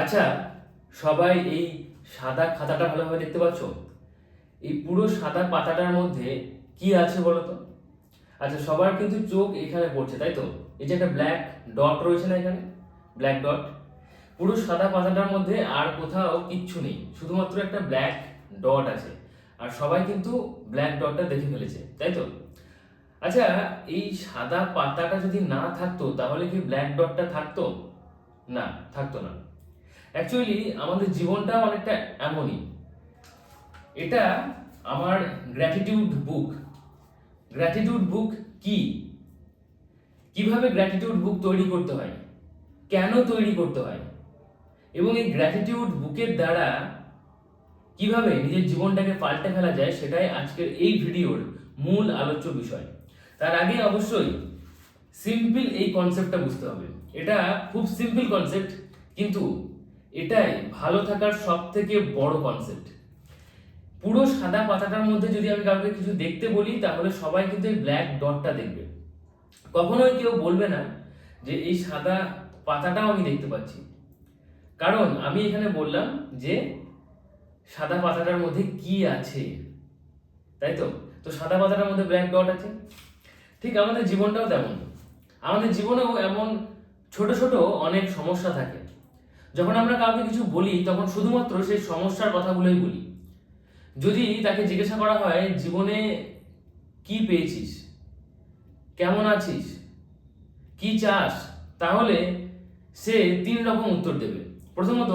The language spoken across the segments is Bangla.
আচ্ছা সবাই এই সাদা খাতাটা ভালোভাবে দেখতে পাচ্ছ? এই পুরো সাদা পাতাটার মধ্যে কি আছে বলো তো আচ্ছা সবার কিন্তু চোখ এখানে পড়ছে, তাই তো? এই যে একটা ব্ল্যাক ডট রয়েছে না এখানে? ব্ল্যাক ডট পুরো সাদা পাতাটার মধ্যে আর কোথাও কিচ্ছু নেই, শুধুমাত্র একটা ব্ল্যাক ডট আছে। আর সবাই কিন্তু ব্ল্যাক ডটটা দেখে ফেলেছে, তাই তো? আচ্ছা এই সাদা পাতাটা যদি না থাকতো, তাহলে কি ব্ল্যাক ডটটা থাকতো? না থাকতো না। অ্যাকচুয়ালি আমাদের জীবনটা অনেকটা এমনই। এটা আমার গ্র্যাটিটিউড বুক গ্র্যাটিটিউড বুক কি? কীভাবে গ্র্যাটিটিউড বুক তৈরি করতে হয়? কেন তৈরি করতে হয়? এবং এই গ্র্যাটিটিউড বুকের দ্বারা কীভাবে নিজের জীবনটাকে পাল্টে ফেলা যায়, সেটাই আজকের এই ভিডিওর মূল আলোচ্য বিষয়। তার আগে অবশ্যই সিম্পল এই কনসেপ্টটা বুঝতে হবে। এটা খুব সিম্পল কনসেপ্ট কিন্তু এটাই ভালো থাকার সব থেকে বড় কনসেপ্ট পুরো সাদা পাতাটার মধ্যে যদি আমি কাউকে কিছু দেখতে বলি, তাহলে সবাই কিন্তু এই ব্ল্যাক ডটটা দেখবে। কখনোই কেউ বলবে না যে এই সাদা পাতাটাও আমি দেখতে পাচ্ছি। কারণ আমি এখানে বললাম যে সাদা পাতাটার মধ্যে কি আছে? তাই তো? তো সাদা পাতাটার মধ্যে ব্ল্যাক ডট আছে। ঠিক আমাদের জীবনটাও তেমন। আমাদের জীবনেও এমন ছোট ছোট অনেক সমস্যা থাকে। যখন আমরা কাউকে কিছু বলি, তখন শুধুমাত্র সেই সমস্যার কথাগুলোই বলি। যদি তাকে জিজ্ঞাসা করা হয়, জীবনে কি পেয়েছিস? কেমন আছিস? কি চাস? তাহলে সে তিন রকম উত্তর দেবে। প্রথমত,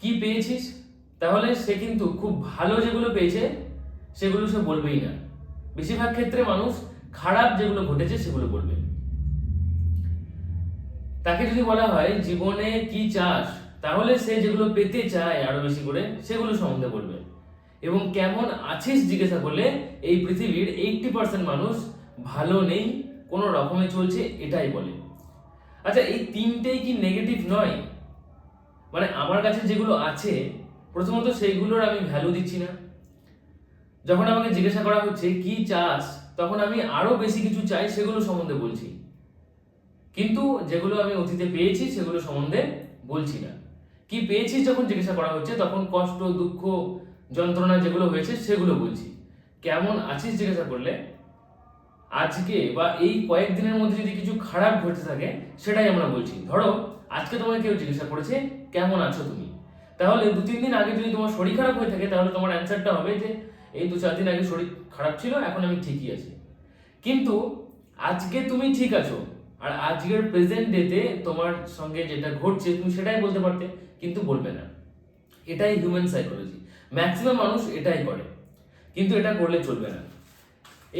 কি পেয়েছিস? তাহলে সে কিন্তু খুব ভালো যেগুলো পেয়েছে, সেগুলো সে বলবেই না। বেশিরভাগ ক্ষেত্রে মানুষ খারাপ যেগুলো ঘটেছে, সেগুলো বলবে। তাকে যদি বলা হয়, জীবনে কি চাস? তাহলে সে যেগুলো পেতে চায় আরও বেশি করে, সেগুলো সম্বন্ধে বলবে। এবং কেমন আছিস জিজ্ঞাসা করলে, এই পৃথিবীর এইটটি পার্সেন্ট মানুষ ভালো নেই, কোনো রকমে চলছে, এটাই বলে। আচ্ছা এই তিনটেই কি নেগেটিভ নয়? মানে আমার কাছে যেগুলো আছে, প্রথমত সেইগুলোর আমি ভ্যালু দিচ্ছি না। যখন আমাকে জিজ্ঞাসা করা হচ্ছে, কি চাস? তখন আমি আরও বেশি কিছু চাই, সেগুলো সম্বন্ধে বলছি। কিন্তু যেগুলো আমি অতীতে পেয়েছি, সেগুলো সম্বন্ধে বলছি না। কি পেয়েছিস যখন জিজ্ঞাসা করা হচ্ছে, তখন কষ্ট, দুঃখ, যন্ত্রণা যেগুলো হয়েছে, সেগুলো বলছি। কেমন আছিস জিজ্ঞাসা করলে, আজকে বা এই কয়েকদিনের মধ্যে যদি কিছু খারাপ ঘটে থাকে, সেটাই আমরা বলছি। ধরো, আজকে তোমাকে কেউ জিজ্ঞাসা করেছে, কেমন আছো তুমি? তাহলে দু, তিন দিন আগে যদি তোমার শরীর খারাপ হয়ে থাকে, তাহলে তোমার অ্যান্সারটা হবে যে, এই দু, চার দিন আগে শরীর খারাপ ছিল, এখন আমি ঠিকই আছি। কিন্তু আজকে তুমি ঠিক আছো আর আজকের প্রেজেন্ট ডেতে তোমার সঙ্গে যেটা ঘটছে, তুমি সেটাই বলতে পারতে, কিন্তু বলবে না। এটাই হিউম্যান সাইকোলজি ম্যাক্সিমাম মানুষ এটাই করে, কিন্তু এটা করলে চলবে না।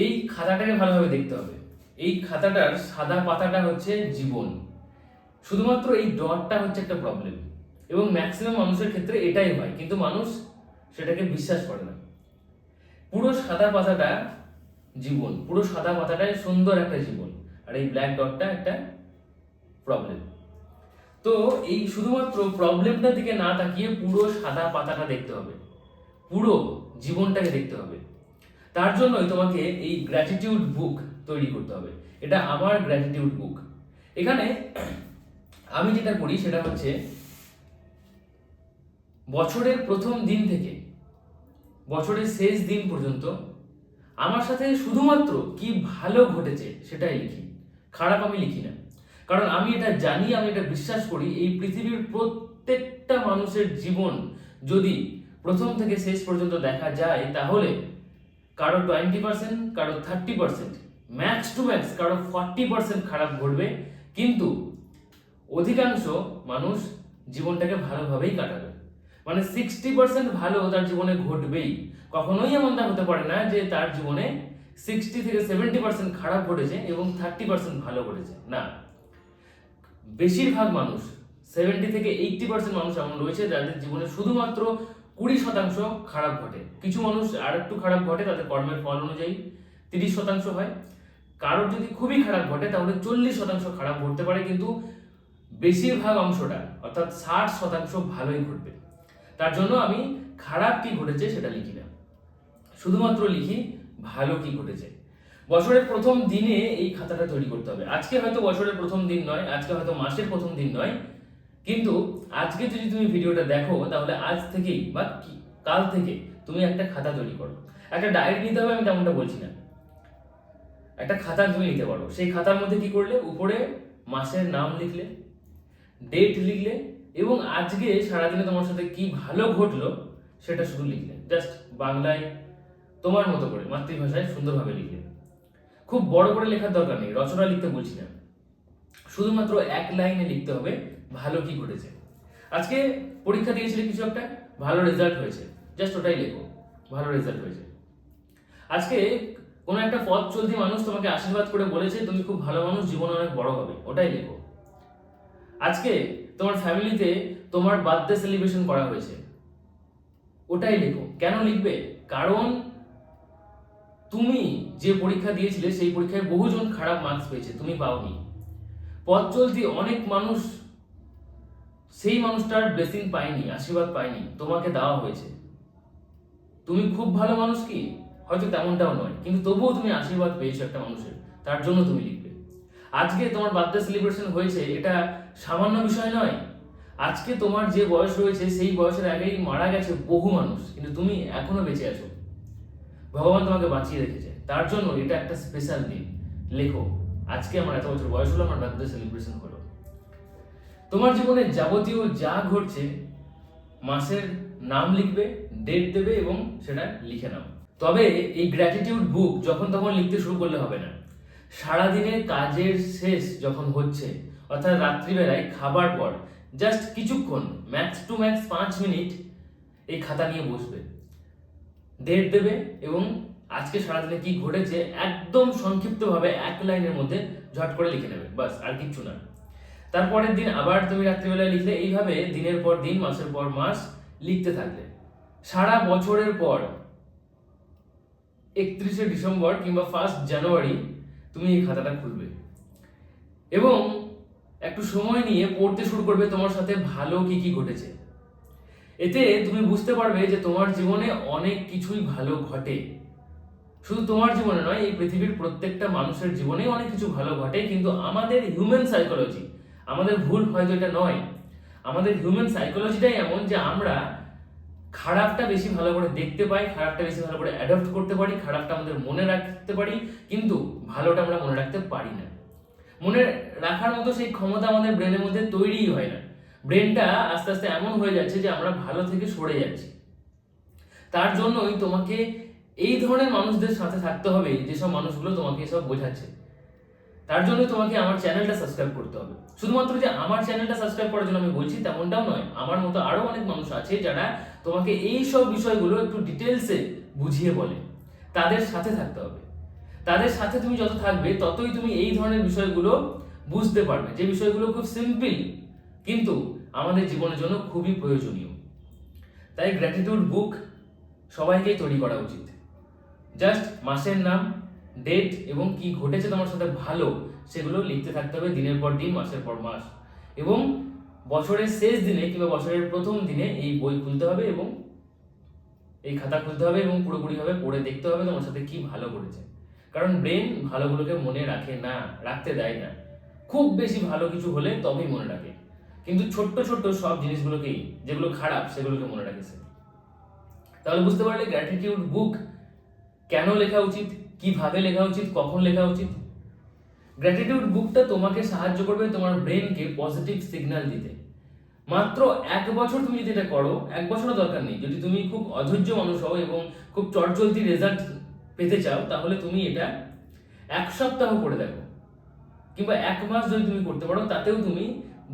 এই খাতাটাকে ভালোভাবে দেখতে হবে। এই খাতাটার সাদা পাতাটা হচ্ছে জীবন। শুধুমাত্র এই ডটটা হচ্ছে একটা প্রবলেম এবং ম্যাক্সিমাম মানুষের ক্ষেত্রে এটাই হয়, কিন্তু মানুষ সেটাকে বিশ্বাস করে না। পুরো সাদা পাতাটা জীবন, পুরো সাদা পাতাটাই সুন্দর একটা জীবন। আর এই ব্ল্যাক ডটটা একটা প্রবলেম তো এই শুধুমাত্র প্রবলেমটার দিকে না তাকিয়ে পুরো সাদা পাতাটা দেখতে হবে। পুরো জীবনটাকে দেখতে হবে। তার জন্যই তোমাকে এই গ্র্যাটিটিউড বুক তৈরি করতে হবে। এটা আমার গ্র্যাটিটিউড বুক এখানে আমি যেটা করি সেটা হচ্ছে বছরের প্রথম দিন থেকে, বছরের শেষ দিন পর্যন্ত আমার সাথে শুধুমাত্র কি ভালো ঘটেছে সেটাই লিখি। খারাপ আমি লিখি না। কারণ আমি এটা জানি, আমি এটা বিশ্বাস করি, এই পৃথিবীর প্রত্যেকটা মানুষের জীবন যদি প্রথম থেকে শেষ পর্যন্ত দেখা যায়, তাহলে কারও টোয়েন্টি পার্সেন্ট কারও thirty percent max to max কারও ফর্টি পার্সেন্ট খারাপ ঘটবে। কিন্তু অধিকাংশ মানুষ জীবনটাকে ভালোভাবেই কাটাবে। মানে সিক্সটি পার্সেন্ট ভালো তার জীবনে ঘটবেই। কখনোই এমনটা হতে পারে না যে তার জীবনে সিক্সটি থেকে সেভেন্টি পার্সেন্ট খারাপ ঘটেছে এবং থার্টি পার্সেন্ট ভালো ঘটেছে, না? বেশিরভাগ মানুষ সেভেন্টি থেকে এইটটি পার্সেন্ট মানুষ এমন রয়েছে যাদের জীবনে শুধুমাত্র কুড়ি শতাংশ খারাপ ঘটে। কিছু মানুষ আর একটু খারাপ ঘটে, তাদের কর্মের ফল অনুযায়ী তিরিশ শতাংশ হয়। কারোর যদি খুবই খারাপ ঘটে, তাহলে চল্লিশ শতাংশ খারাপ ঘটতে পারে, কিন্তু বেশিরভাগ অংশটা, অর্থাৎ ষাট শতাংশ ভালোই ঘটবে। তার জন্য আমি খারাপ কি ঘটেছে সেটা লিখি না। শুধুমাত্র লিখি ভালো কি ঘটেছে? বছরের প্রথম দিনে এই খাতাটা তৈরি করতে হবে। আজকে হয়তো বছরের প্রথম দিন নয়, আজকে হয়তো মাসের প্রথম দিন নয়। কিন্তু আজকে যদি তুমি ভিডিওটা দেখো, তাহলে আজ থেকেই বা কাল থেকে তুমি একটা খাতা তৈরি করো। একটা ডায়েরি নিতে হবে আমি তেমনটা বলছি না। একটা খাতা তুমি নিতে পারো। সেই খাতার মধ্যে কি করলে? উপরে মাসের নাম লিখলে, ডেট লিখলে এবং আজকে সারাদিনে তোমার সাথে কি ভালো ঘটলো সেটা শুধু লিখলে। জাস্ট বাংলায় তোমার মতো করে মাতৃভাষায় সুন্দরভাবে লিখলে খুব বড় করে লেখার দরকার নেই, রচনা লিখতে বলছি না। শুধুমাত্র এক লাইনে লিখতে হবে, ভালো কি ঘটেছে। আজকে পরীক্ষা দিয়েছিলে কিছু একটা, ভালো রেজাল্ট হয়েছে। জাস্ট ওটাই লেখো, ভালো রেজাল্ট হয়েছে। আজকে কোনো একটা পথ চলতি মানুষ তোমাকে আশীর্বাদ করে বলেছে, তুমি খুব ভালো মানুষ, জীবনে অনেক বড় হবে। ওটাই লেখো। আজকে তোমার ফ্যামিলিতে তোমার বার্থডে সেলিব্রেশন করা হয়েছে। ওটাই লেখো। কেন লিখবে? কারণ তুমি যে পরীক্ষা দিয়েছিলে, সেই পরীক্ষায় বহুজন খারাপ মার্কস পেয়েছে, তুমি পাওনি। পথ চলতি অনেক মানুষ, সেই মানুষটার ব্লেসিং পায়নি, আশীর্বাদ পায়নি, তোমাকে দেওয়া হয়েছে। তুমি খুব ভালো মানুষ কি? হয়তো তেমনটাও নয়, কিন্তু তবুও তুমি আশীর্বাদ পেয়েছ একটা মানুষের, তার জন্য তুমি লিখবে। আজকে তোমার বার্থডে সেলিব্রেশন হয়েছে, এটা সামান্য বিষয় নয়। আজকে তোমার যে বয়স রয়েছে, সেই বয়সের আগেই মারা গেছে বহু মানুষ, কিন্তু তুমি এখনও বেঁচে আছো। ভগবান তোমাকে বাঁচিয়ে রেখেছে। তার জন্য এটা একটা স্পেশাল দিন লেখো, আজকে আমার এত বছর বয়স হলো, আমার বার্থডে সেলিব্রেশন হলো তোমার জীবনে যাবতীয় যা ঘটছে, মাসের নাম লিখবে ডেট দেবে এবং সেটা লিখে নাও। তবে এই গ্র্যাটিটিউড বুক যখন তখন লিখতে শুরু করলে হবে না। সারাদিনের কাজের শেষ যখন হচ্ছে, অর্থাৎ রাত্রিবেলায় খাবার পর জাস্ট কিছুক্ষণ ম্যাক্স টু ম্যাক্স পাঁচ মিনিট, এই খাতা নিয়ে বসবে। ডেট দেবে এবং আজকে সারাদিনে কি ঘটেছে একদম সংক্ষিপ্তভাবে এক লাইনের মধ্যে ঝট করে লিখে নেবে, বাস, আর কিচ্ছু না। তারপরের দিন আবার তুমি রাত্রিবেলায় লিখলে, এইভাবে দিনের পর দিন, মাসের পর মাস লিখতে থাকলে। সারা বছরের পর একত্রিশে ডিসেম্বর কিংবা ফার্স্ট জানুয়ারি তুমি এই খাতাটা খুলবে। এবং একটু সময় নিয়ে পড়তে শুরু করবে তোমার সাথে ভালো কি কি ঘটেছে। এতে তুমি বুঝতে পারবে যে তোমার জীবনে অনেক কিছুই ভালো ঘটে। শুধু তোমার জীবনে নয়, এই পৃথিবীর প্রত্যেকটা মানুষের জীবনে অনেক কিছু ভালো ঘটে, কিন্তু আমাদের হিউম্যান সাইকোলজি আমাদের ভুল হয়তো এটা নয়। আমাদের হিউম্যান সাইকোলজিটাই এমন যে আমরা খারাপটা বেশি ভালো করে দেখতে পাই, খারাপটা বেশি ভালো করে অ্যাডপ্ট করতে পারি, খারাপটা আমাদের মনে রাখতে পারি, কিন্তু ভালোটা আমরা মনে রাখতে পারি না। মনে রাখার মতো সেই ক্ষমতা আমাদের ব্রেনের মধ্যে তৈরিই হয় না। ব্রেনটা আস্তে আস্তে এমন হয়ে যাচ্ছে যে আমরা ভালো থেকে সরে যাচ্ছি। তার জন্যই তোমাকে এই ধরনের মানুষদের সাথে থাকতে হবে, যেসব মানুষগুলো তোমাকে এসব বোঝাচ্ছে। তার জন্য তোমাকে আমার চ্যানেলটা সাবস্ক্রাইব করতে হবে। শুধুমাত্র যে আমার চ্যানেলটা সাবস্ক্রাইব করার জন্য আমি বলছি, তেমনটাও নয়, আমার মতো আরও অনেক মানুষ আছে যারা তোমাকে এই সব বিষয়গুলো একটু ডিটেলসে বুঝিয়ে বলে। তাদের সাথে থাকতে হবে। তাদের সাথে তুমি যত থাকবে, ততই তুমি এই ধরনের বিষয়গুলো বুঝতে পারবে। যে বিষয়গুলো খুব সিম্পল কিন্তু আমাদের জীবনের জন্য খুবই প্রয়োজনীয়। তাই গ্র্যাটিটিউড বুক সবাইকেই তৈরি করা উচিত। জাস্ট মাসের নাম ডেট এবং কি ঘটেছে তোমার সাথে ভালো সেগুলো লিখতে থাকতে হবে দিনের পর দিন, মাসের পর মাস। এবং বছরের শেষ দিনে কিংবা বছরের প্রথম দিনে এই বই খুলতে হবে এবং এই খাতা খুলতে হবে এবং পুরোপুরিভাবে পড়ে দেখতে হবে তোমার সাথে কি ভালো করেছে কারণ ব্রেন ভালোগুলোকে মনে রাখে না, রাখতে দেয় না। খুব বেশি ভালো কিছু হলে তবেই মনে রাখে। কিন্তু ছোট্ট ছোট্ট সব জিনিসগুলোকেই, যেগুলো খারাপ, সেগুলোকে মনে রাখে সে তাহলে বুঝতে পারলে গ্র্যাটিটিউড বুক কেন লেখা উচিত? কীভাবে লেখা উচিত? কখন লেখা উচিত? গ্র্যাটিটিউড বুকটা তোমাকে সাহায্য করবে তোমার ব্রেনকে পজিটিভ সিগন্যাল দিতে। মাত্র এক বছর তুমি যদি এটা করো, এক বছরও দরকার নেই। যদি তুমি খুব অধৈর্য মানুষ হও এবং খুব চটচলতি রেজাল্ট পেতে চাও, তাহলে তুমি এটা এক সপ্তাহ করে দেখো। কিংবা এক মাস যদি তুমি করতে পারো, তাতেও তুমি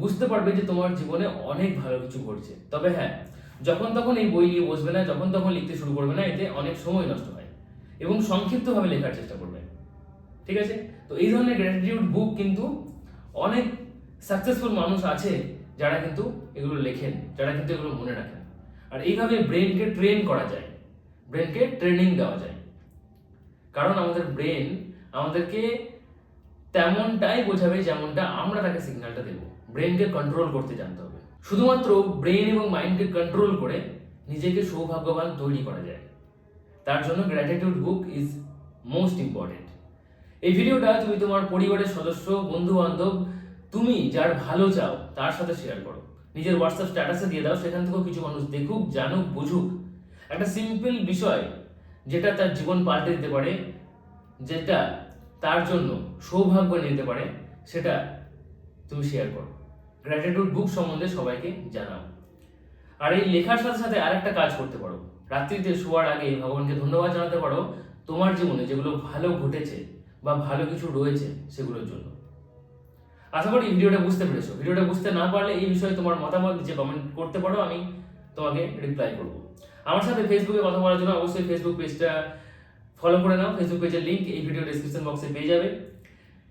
বুঝতে পারবে যে তোমার জীবনে অনেক ভালো কিছু ঘটছে। তবে হ্যাঁ যখন তখন এই বই নিয়ে বসবে না, যখন তখন লিখতে শুরু করবে না, এতে অনেক সময় নষ্ট হয় এবং সংক্ষিপ্তভাবে লেখার চেষ্টা করবে। ঠিক আছে? তো এই ধরনের গ্র্যাটিটিউড বুক কিন্তু অনেক সাকসেসফুল মানুষ আছে যারা কিন্তু এগুলো লেখেন, যারা কিন্তু এগুলো মনে রাখেন। আর এইভাবে ব্রেনকে ট্রেন করা যায় ব্রেনকে ট্রেনিং দেওয়া যায়। কারণ আমাদের ব্রেন আমাদেরকে তেমনটাই বোঝাবে যেমনটা আমরা তাকে সিগন্যালটা দেব। ব্রেনকে কন্ট্রোল করতে জানতে হবে। শুধুমাত্র ব্রেন এবং মাইন্ডকে কন্ট্রোল করে নিজেকে সৌভাগ্যবান তৈরি করা যায়। তার জন্য gratitude book is most important এই ভিডিওটা তুমি তোমার পরিবারের সদস্য বন্ধু বান্ধব তুমি যার ভালো চাও তার সাথে শেয়ার করো। নিজের হোয়াটসঅ্যাপ স্ট্যাটাসে দিয়ে দাও, সেখান থেকেও কিছু মানুষ দেখুক, জানুক, বুঝুক। একটা সিম্পল বিষয় যেটা তার জীবন পাল্টে দিতে পারে, যেটা তার জন্য সৌভাগ্য নিতে পারে, সেটা তুমি শেয়ার করো। গ্র্যাটিটিউড বুক সম্বন্ধে সবাইকে জানাও। আর এই লেখার সাথে সাথে আরেকটা কাজ করতে পারো। রাত্রিতে শোয়ার আগে ভগবানকে ধন্যবাদ জানাতে পারো তোমার জীবনে যেগুলো ভালো ঘটেছে বা ভালো কিছু রয়েছে সেগুলোর জন্য। আশা করি ভিডিওটা বুঝতে পেরেছ। ভিডিওটা বুঝতে না পারলে এই বিষয়ে তোমার মতামত নিচে কমেন্ট করতে পারো, আমি তোমাকে রিপ্লাই করব। আমার সাথে ফেসবুকে কথা বলার জন্য অবশ্যই ফেসবুক পেজটা ফলো করে নাও। ফেসবুক পেজের লিংক এই ভিডিও ডিসক্রিপশন বক্সে পেয়ে যাবে।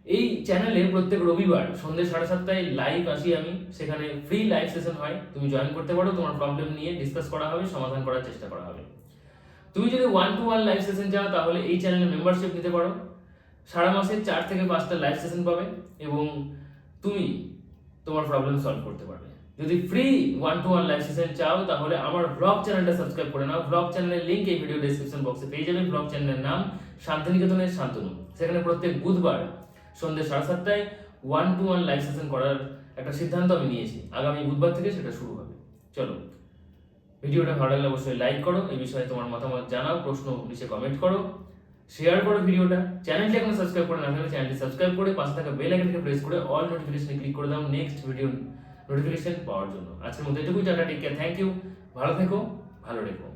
এই চ্যানেলে প্রত্যেক রবিবার সন্ধ্যে সাড়ে সাতটায় লাইভ আসি আমি। সেখানে ফ্রি লাইভ সেশন হয়। তুমি জয়েন করতে পারো। তোমার প্রবলেম নিয়ে ডিসকাস করা হবে, সমাধান করার চেষ্টা করা হবে। তুমি যদি one to one live session চাও, তাহলে এই চ্যানেলে মেম্বারশিপ নিতে পারো। সারা মাসে চার থেকে পাঁচটা লাইভ সেশন পাবে এবং তুমি তোমার প্রবলেম সলভ করতে পারবে। যদি free one to one live session চাও, তাহলে আমার ব্লগ চ্যানেলটা সাবস্ক্রাইব করে নাও। ব্লগ চ্যানেলের লিংক এই ভিডিও ডেসক্রিপশন বক্সে পেয়ে যাবে। ব্লগ চ্যানেলের নাম শান্তিনিকেতনের শান্তনু। সেখানে প্রত্যেক বুধবার সন্ধ্যে সাড়ে সাতটায় one to one live session করার একটা সিদ্ধান্ত আমি নিয়েছি। আগামী বুধবার থেকে সেটা শুরু হবে। চলো। ভিডিওটা ভালো লাগলে অবশ্যই লাইক করো। এই বিষয়ে তোমার মতামত জানাও, প্রশ্ন নিচে কমেন্ট করো। শেয়ার করো ভিডিওটা। চ্যানেলটি এখন সাবস্ক্রাইব করে না থাকলে চ্যানেলটি সাবস্ক্রাইব করে পাশে থাকা বেল আইকনকে প্রেস করে অল নোটিফিকেশনে ক্লিক করে দাও নেক্সট ভিডিও নোটিফিকেশন পাওয়ার জন্য। আজকের মধ্যে এটুকুই, tata take care thank you ভালো থেকো, ভালো রেখো।